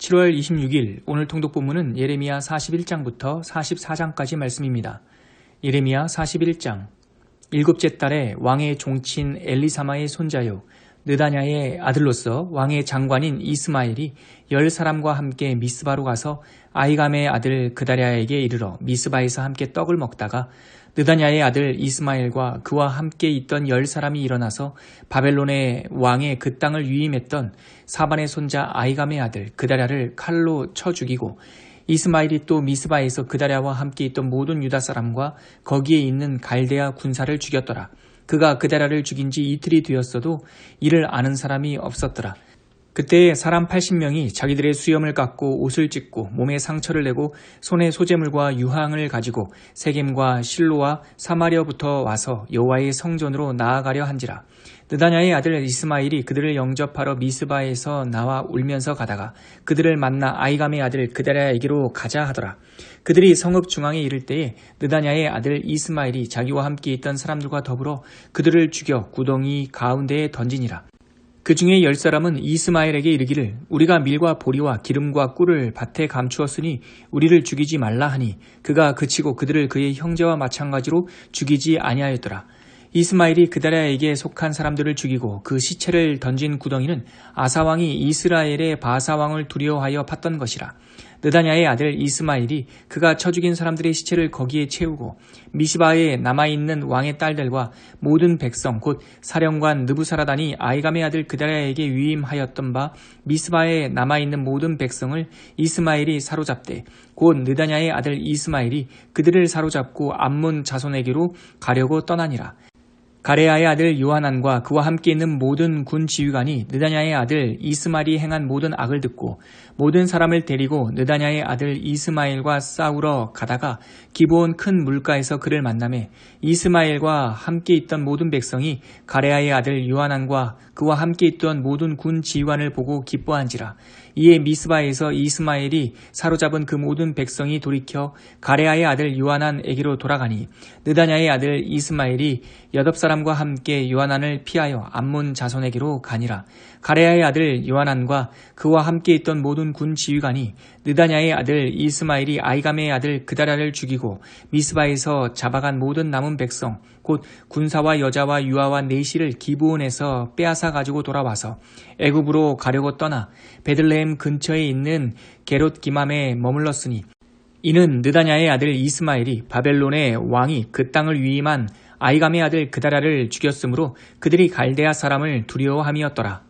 7월 26일 오늘 통독 본문은 예레미야 41장부터 44장까지 말씀입니다. 예레미야 41장 일곱째 달에 왕의 종친 엘리사마의 손자요 느다냐의 아들로서 왕의 장관인 이스마엘이 열 사람과 함께 미스바로 가서 아이감의 아들 그다랴에게 이르러 미스바에서 함께 떡을 먹다가 느다냐의 아들 이스마엘과 그와 함께 있던 열 사람이 일어나서 바벨론의 왕의 그 땅을 위임했던 사반의 손자 아이감의 아들 그다랴를 칼로 쳐 죽이고 이스마엘이 또 미스바에서 그다랴와 함께 있던 모든 유다 사람과 거기에 있는 갈대아 군사를 죽였더라. 그가 그다랴를 죽인 지 이틀이 되었어도 이를 아는 사람이 없었더라. 그때 사람 80명이 자기들의 수염을 깎고 옷을 찢고 몸에 상처를 내고 손에 소재물과 유황을 가지고 세겜과 실로와 사마리아부터 와서 여호와의 성전으로 나아가려 한지라. 느다냐의 아들 이스마일이 그들을 영접하러 미스바에서 나와 울면서 가다가 그들을 만나 아이감의 아들 그다랴에게로 가자 하더라. 그들이 성읍 중앙에 이를 때에 느다냐의 아들 이스마일이 자기와 함께 있던 사람들과 더불어 그들을 죽여 구덩이 가운데에 던지니라. 그 중에 열 사람은 이스마엘에게 이르기를 우리가 밀과 보리와 기름과 꿀을 밭에 감추었으니 우리를 죽이지 말라 하니 그가 그치고 그들을 그의 형제와 마찬가지로 죽이지 아니하였더라. 이스마일이 그다라에게 속한 사람들을 죽이고 그 시체를 던진 구덩이는 아사왕이 이스라엘의 바사왕을 두려워하여 팠던 것이라. 느다냐의 아들 이스마일이 그가 쳐 죽인 사람들의 시체를 거기에 채우고 미시바에 남아있는 왕의 딸들과 모든 백성 곧 사령관 느부사라단이 아이감의 아들 그다라에게 위임하였던 바 미스바에 남아있는 모든 백성을 이스마일이 사로잡되 곧 느다냐의 아들 이스마일이 그들을 사로잡고 암문 자손에게로 가려고 떠나니라. 가레아의 아들 요하난과 그와 함께 있는 모든 군 지휘관이 느다냐의 아들 이스마일이 행한 모든 악을 듣고 모든 사람을 데리고 느다냐의 아들 이스마일과 싸우러 가다가 기브온 큰 물가에서 그를 만남에 이스마일과 함께 있던 모든 백성이 가레아의 아들 요하난과 그와 함께 있던 모든 군 지휘관을 보고 기뻐한지라. 이에 미스바에서 이스마엘이 사로잡은 그 모든 백성이 돌이켜 가레아의 아들 요하난에게로 돌아가니 느다냐의 아들 이스마엘이 여덟 사람과 함께 요하난을 피하여 암몬 자손에게로 가니라 가레아의 아들 요하난과 그와 함께 있던 모든 군 지휘관이 느다냐의 아들 이스마엘이 아이감의 아들 그다라를 죽이고 미스바에서 잡아간 모든 남은 백성 곧 군사와 여자와 유아와 내시를 기부원에서 빼앗아 가지고 돌아와서 애굽으로 가려고 떠나 베들레헴 근처에 있는 게롯 기맘에 머물렀으니 이는 느다냐의 아들 이스마엘이 바벨론의 왕이 그 땅을 위임한 아이감의 아들 그다라를 죽였으므로 그들이 갈대아 사람을 두려워함이었더라.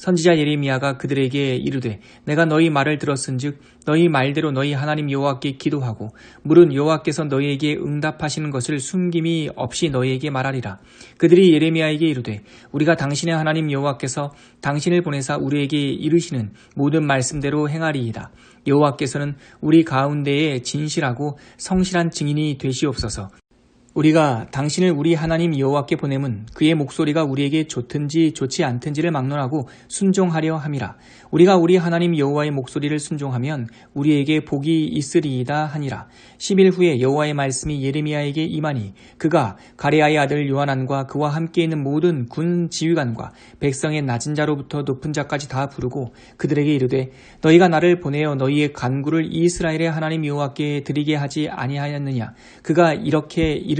선지자 예레미야가 그들에게 이르되 내가 너희 말을 들었은즉 너희 말대로 너희 하나님 여호와께 기도하고 물은 여호와께서 너희에게 응답하시는 것을 숨김이 없이 너희에게 말하리라. 그들이 예레미야에게 이르되 우리가 당신의 하나님 여호와께서 당신을 보내사 우리에게 이르시는 모든 말씀대로 행하리이다. 여호와께서는 우리 가운데에 진실하고 성실한 증인이 되시옵소서. 우리가 당신을 우리 하나님 여호와께 보냄은 그의 목소리가 우리에게 좋든지 좋지 않든지를 막론하고 순종하려 함이라. 우리가 우리 하나님 여호와의 목소리를 순종하면 우리에게 복이 있으리이다 하니라. 10일 후에 여호와의 말씀이 예레미야에게 임하니 그가 가레아의 아들 요한안과 그와 함께 있는 모든 군 지휘관과 백성의 낮은 자로부터 높은 자까지 다 부르고 그들에게 이르되 너희가 나를 보내어 너희의 간구를 이스라엘의 하나님 여호와께 드리게 하지 아니하였느냐. 그가 이렇게 이르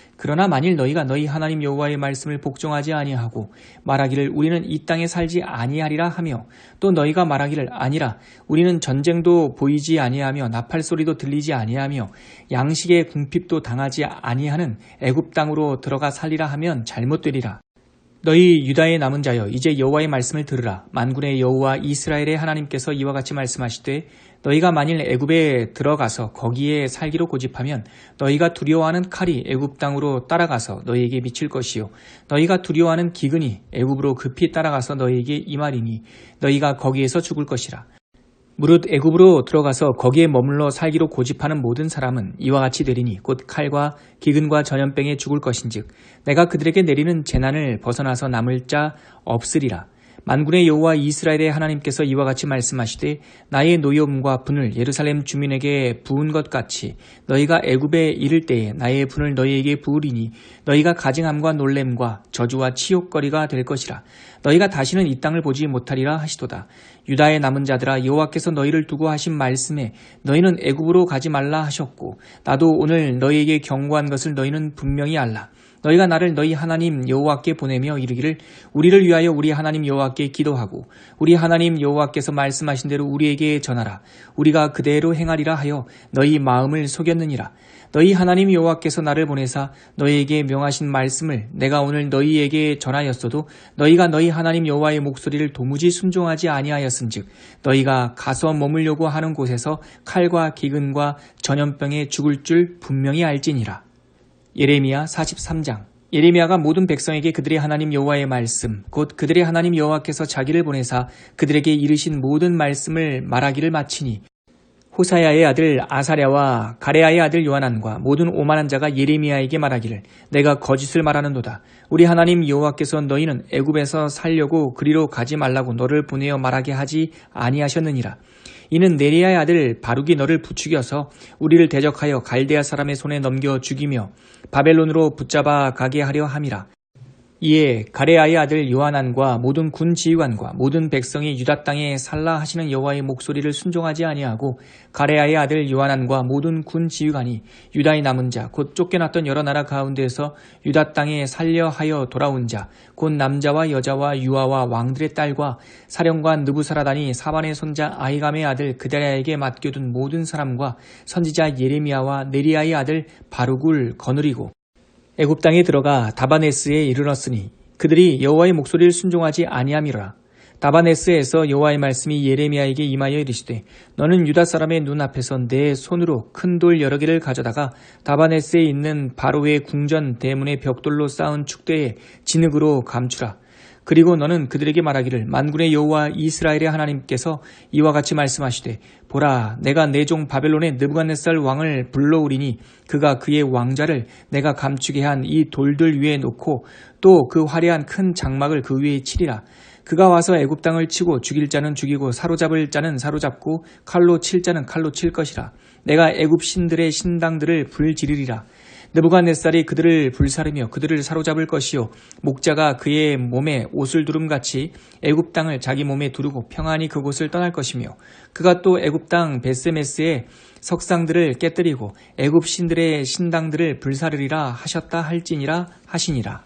그러나 만일 너희가 너희 하나님 여호와의 말씀을 복종하지 아니하고 말하기를 우리는 이 땅에 살지 아니하리라 하며 또 너희가 말하기를 아니라 우리는 전쟁도 보이지 아니하며 나팔 소리도 들리지 아니하며 양식의 궁핍도 당하지 아니하는 애굽 땅으로 들어가 살리라 하면 잘못되리라. 너희 유다의 남은 자여 이제 여호와의 말씀을 들으라 만군의 여호와 이스라엘의 하나님께서 이와 같이 말씀하시되 너희가 만일 애굽에 들어가서 거기에 살기로 고집하면 너희가 두려워하는 칼이 애굽 땅으로 따라가서 너희에게 미칠 것이요. 너희가 두려워하는 기근이 애굽으로 급히 따라가서 너희에게 임하리니 너희가 거기에서 죽을 것이라. 무릇 애굽으로 들어가서 거기에 머물러 살기로 고집하는 모든 사람은 이와 같이 되리니 곧 칼과 기근과 전염병에 죽을 것인즉 내가 그들에게 내리는 재난을 벗어나서 남을 자 없으리라 만군의 여호와 이스라엘의 하나님께서 이와 같이 말씀하시되 나의 노여움과 분을 예루살렘 주민에게 부은 것 같이 너희가 애굽에 이를 때에 나의 분을 너희에게 부으리니 너희가 가증함과 놀램과 저주와 치욕거리가 될 것이라. 너희가 다시는 이 땅을 보지 못하리라 하시도다. 유다의 남은 자들아 여호와께서 너희를 두고 하신 말씀에 너희는 애굽으로 가지 말라 하셨고 나도 오늘 너희에게 경고한 것을 너희는 분명히 알라 너희가 나를 너희 하나님 여호와께 보내며 이르기를 우리를 위하여 우리 하나님 여호와께 기도하고 우리 하나님 여호와께서 말씀하신 대로 우리에게 전하라. 우리가 그대로 행하리라 하여 너희 마음을 속였느니라. 너희 하나님 여호와께서 나를 보내사 너희에게 명하신 말씀을 내가 오늘 너희에게 전하였어도 너희가 너희 하나님 여호와의 목소리를 도무지 순종하지 아니하였은즉 너희가 가서 머물려고 하는 곳에서 칼과 기근과 전염병에 죽을 줄 분명히 알지니라 예레미야 43장. 예레미야가 모든 백성에게 그들의 하나님 여호와의 말씀 곧 그들의 하나님 여호와께서 자기를 보내사 그들에게 이르신 모든 말씀을 말하기를 마치니 호사야의 아들 아사랴와 가레아의 아들 요하난과 모든 오만한 자가 예레미야에게 말하기를 내가 거짓을 말하는도다. 우리 하나님 여호와께서 너희는 애굽에서 살려고 그리로 가지 말라고 너를 보내어 말하게 하지 아니하셨느니라 이는 네리아의 아들 바룩이 너를 부추겨서 우리를 대적하여 갈대아 사람의 손에 넘겨 죽이며 바벨론으로 붙잡아 가게 하려 함이라. 이에 가레아의 아들 요하난과 모든 군 지휘관과 모든 백성이 유다 땅에 살라 하시는 여호와의 목소리를 순종하지 아니하고 가레아의 아들 요하난과 모든 군 지휘관이 유다의 남은 자 곧 쫓겨났던 여러 나라 가운데에서 유다 땅에 살려 하여 돌아온 자 곧 남자와 여자와 유아와 왕들의 딸과 사령관 느부사라단이 사반의 손자 아이감의 아들 그다라에게 맡겨둔 모든 사람과 선지자 예레미야와 네리아의 아들 바룩을 거느리고 애굽 땅에 들어가 다바네스에 이르렀으니 그들이 여호와의 목소리를 순종하지 아니함이라. 다바네스에서 여호와의 말씀이 예레미야에게 임하여 이르시되 너는 유다 사람의 눈 앞에서 내 손으로 큰 돌 여러 개를 가져다가 다바네스에 있는 바로의 궁전 대문의 벽돌로 쌓은 축대에 진흙으로 감추라. 그리고 너는 그들에게 말하기를 만군의 여호와 이스라엘의 하나님께서 이와 같이 말씀하시되 보라 내가 내 종 바벨론의 느부갓네살 왕을 불러오리니 그가 그의 왕자를 내가 감추게 한 이 돌들 위에 놓고 또 그 화려한 큰 장막을 그 위에 치리라. 그가 와서 애굽 땅을 치고 죽일 자는 죽이고 사로잡을 자는 사로잡고 칼로 칠 자는 칼로 칠 것이라. 내가 애굽 신들의 신당들을 불지르리라 느부갓네살이 그들을 불사르며 그들을 사로잡을 것이요. 목자가 그의 몸에 옷을 두름같이 애굽 땅을 자기 몸에 두르고 평안히 그곳을 떠날 것이며 그가 또 애굽 땅 베스메스의 석상들을 깨뜨리고 애굽 신들의 신당들을 불사르리라 하셨다 할지니라 하시니라.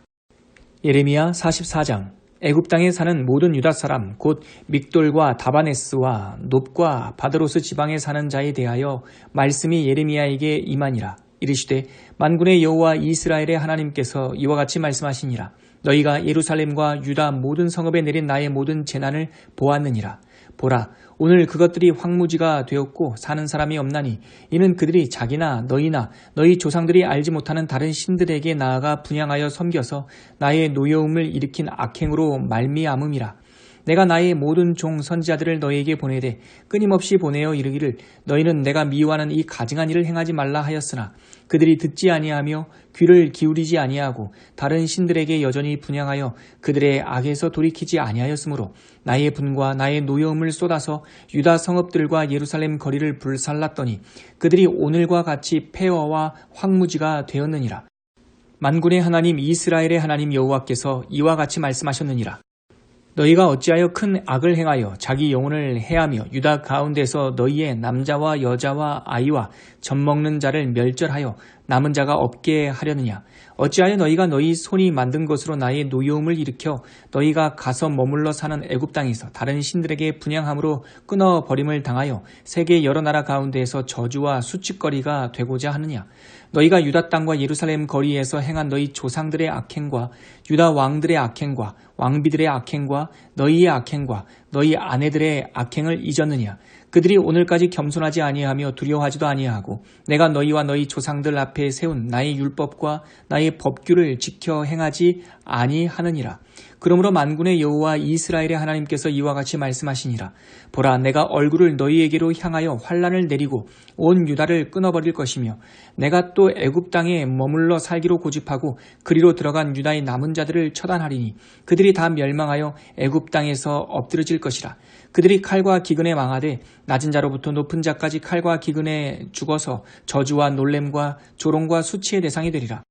예레미야 44장. 애굽 땅에 사는 모든 유다 사람 곧 믹돌과 다바네스와 높과 바드로스 지방에 사는 자에 대하여 말씀이 예레미야에게 임하니라 이르시되 만군의 여호와 이스라엘의 하나님께서 이와 같이 말씀하시니라. 너희가 예루살렘과 유다 모든 성읍에 내린 나의 모든 재난을 보았느니라. 보라 오늘 그것들이 황무지가 되었고 사는 사람이 없나니 이는 그들이 자기나 너희나 너희 조상들이 알지 못하는 다른 신들에게 나아가 분양하여 섬겨서 나의 노여움을 일으킨 악행으로 말미암음이라 내가 나의 모든 종 선지자들을 너희에게 보내되 끊임없이 보내어 이르기를 너희는 내가 미워하는 이 가증한 일을 행하지 말라 하였으나 그들이 듣지 아니하며 귀를 기울이지 아니하고 다른 신들에게 여전히 분양하여 그들의 악에서 돌이키지 아니하였으므로 나의 분과 나의 노여움을 쏟아서 유다 성읍들과 예루살렘 거리를 불살랐더니 그들이 오늘과 같이 폐허와 황무지가 되었느니라. 만군의 하나님 이스라엘의 하나님 여호와께서 이와 같이 말씀하셨느니라. 너희가 어찌하여 큰 악을 행하여 자기 영혼을 해하며 유다 가운데서 너희의 남자와 여자와 아이와 젖먹는 자를 멸절하여 남은 자가 없게 하려느냐? 어찌하여 너희가 너희 손이 만든 것으로 나의 노여움을 일으켜 너희가 가서 머물러 사는 애굽 땅에서 다른 신들에게 분양함으로 끊어 버림을 당하여 세계 여러 나라 가운데에서 저주와 수치거리가 되고자 하느냐 너희가 유다 땅과 예루살렘 거리에서 행한 너희 조상들의 악행과 유다 왕들의 악행과 왕비들의 악행과 너희의 악행과 너희 아내들의 악행을 잊었느냐 그들이 오늘까지 겸손하지 아니하며 두려워하지도 아니하고 내가 너희와 너희 조상들 앞에 세운 나의 율법과 나의 법규를 지켜 행하지 아니하느니라. 그러므로 만군의 여호와 이스라엘의 하나님께서 이와 같이 말씀하시니라. 보라 내가 얼굴을 너희에게로 향하여 환란을 내리고 온 유다를 끊어버릴 것이며 내가 또 애굽 땅에 머물러 살기로 고집하고 그리로 들어간 유다의 남은 자들을 처단하리니 그들이 다 멸망하여 애굽 땅에서 엎드러질 것이라. 그들이 칼과 기근에 망하되 낮은 자로부터 높은 자까지 칼과 기근에 죽어서 저주와 놀램과 조롱과 수치의 대상이 되리라.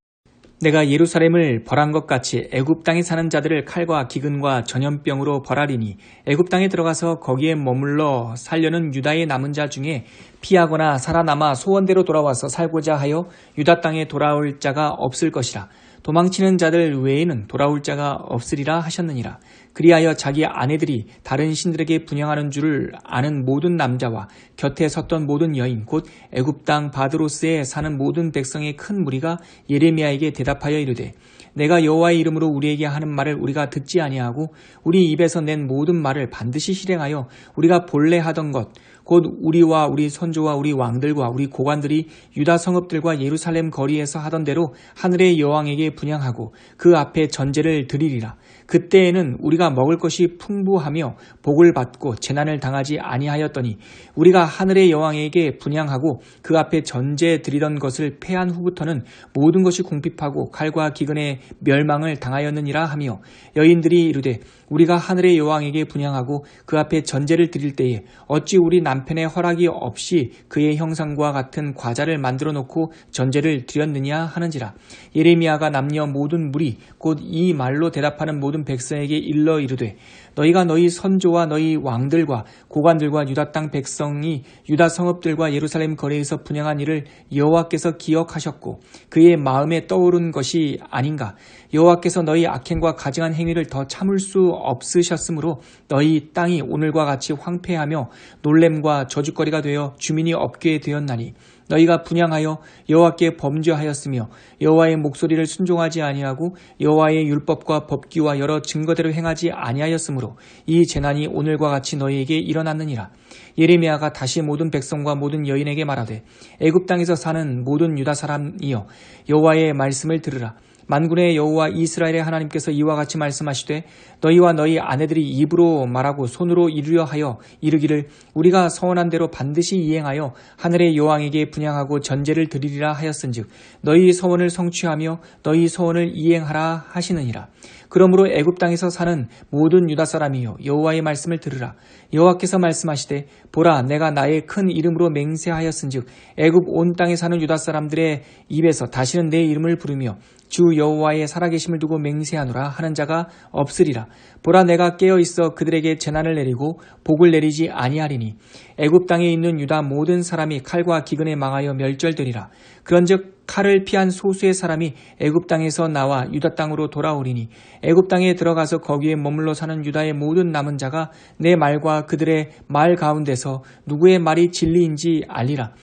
내가 예루살렘을 벌한 것 같이 애굽 땅에 사는 자들을 칼과 기근과 전염병으로 벌하리니 애굽 땅에 들어가서 거기에 머물러 살려는 유다의 남은 자 중에 피하거나 살아남아 소원대로 돌아와서 살고자 하여 유다 땅에 돌아올 자가 없을 것이라. 도망치는 자들 외에는 돌아올 자가 없으리라 하셨느니라. 그리하여 자기 아내들이 다른 신들에게 분양하는 줄을 아는 모든 남자와 곁에 섰던 모든 여인 곧 애굽 땅 바드로스에 사는 모든 백성의 큰 무리가 예레미야에게 대답하여 이르되 내가 여호와의 이름으로 우리에게 하는 말을 우리가 듣지 아니하고 우리 입에서 낸 모든 말을 반드시 실행하여 우리가 본래 하던 것 곧 우리와 우리 선조와 우리 왕들과 우리 고관들이 유다 성읍들과 예루살렘 거리에서 하던 대로 하늘의 여왕에게 분양하고 그 앞에 전제를 드리리라. 그때에는 우리가 먹을 것이 풍부하며 복을 받고 재난을 당하지 아니하였더니 우리가 하늘의 여왕에게 분양하고 그 앞에 전제 드리던 것을 패한 후부터는 모든 것이 궁핍하고 칼과 기근에 멸망을 당하였느니라 하며 여인들이 이르되 우리가 하늘의 여왕에게 분양하고 그 앞에 전제를 드릴 때에 어찌 우리 남편의 허락이 없이 그의 형상과 같은 과자를 만들어 놓고 전제를 드렸느냐 하는지라 예레미야가 남녀 모든 무리 곧 이 말로 대답하는 모든 백성에게 일러 이르되 너희가 너희 선조와 너희 왕들과 고관들과 유다 땅 백성이 유다 성읍들과 예루살렘 거리에서 분양한 일을 여호와께서 기억하셨고 그의 마음에 떠오른 것이 아닌가. 여호와께서 너희 악행과 가증한 행위를 더 참을 수 없으셨으므로 너희 땅이 오늘과 같이 황폐하며 놀램과 저주거리가 되어 주민이 없게 되었나니 너희가 분양하여 여호와께 범죄하였으며 여호와의 목소리를 순종하지 아니하고 여호와의 율법과 법규와 여러 증거대로 행하지 아니하였으므로 이 재난이 오늘과 같이 너희에게 일어났느니라. 예레미야가 다시 모든 백성과 모든 여인에게 말하되 애굽 땅에서 사는 모든 유다 사람이여 여호와의 말씀을 들으라. 만군의 여호와 이스라엘의 하나님께서 이와 같이 말씀하시되 너희와 너희 아내들이 입으로 말하고 손으로 이루려 하여 이르기를 우리가 서원한 대로 반드시 이행하여 하늘의 여왕에게 분양하고 전제를 드리리라 하였은즉 너희 서원을 성취하며 너희 서원을 이행하라 하시느니라. 그러므로 애굽 땅에서 사는 모든 유다 사람이여 여호와의 말씀을 들으라. 여호와께서 말씀하시되 보라 내가 나의 큰 이름으로 맹세하였은즉 애굽 온 땅에 사는 유다 사람들의 입에서 다시는 내 이름을 부르며 주 여호와의 살아계심을 두고 맹세하노라 하는 자가 없으리라. 보라 내가 깨어 있어 그들에게 재난을 내리고 복을 내리지 아니하리니 애굽 땅에 있는 유다 모든 사람이 칼과 기근에 망하여 멸절되리라. 그런즉 칼을 피한 소수의 사람이 애굽 땅에서 나와 유다 땅으로 돌아오리니 애굽 땅에 들어가서 거기에 머물러 사는 유다의 모든 남은 자가 내 말과 그들의 말 가운데서 누구의 말이 진리인지 알리라.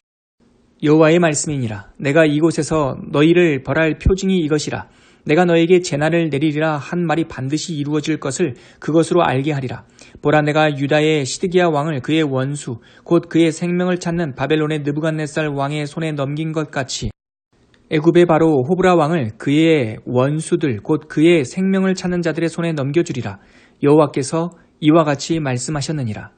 여호와의 말씀이니라. 내가 이곳에서 너희를 벌할 표징이 이것이라. 내가 너에게 재난을 내리리라 한 말이 반드시 이루어질 것을 그것으로 알게 하리라. 보라 내가 유다의 시드기야 왕을 그의 원수 곧 그의 생명을 찾는 바벨론의 느부갓네살 왕의 손에 넘긴 것 같이 애굽의 바로 호브라 왕을 그의 원수들 곧 그의 생명을 찾는 자들의 손에 넘겨주리라. 여호와께서 이와 같이 말씀하셨느니라.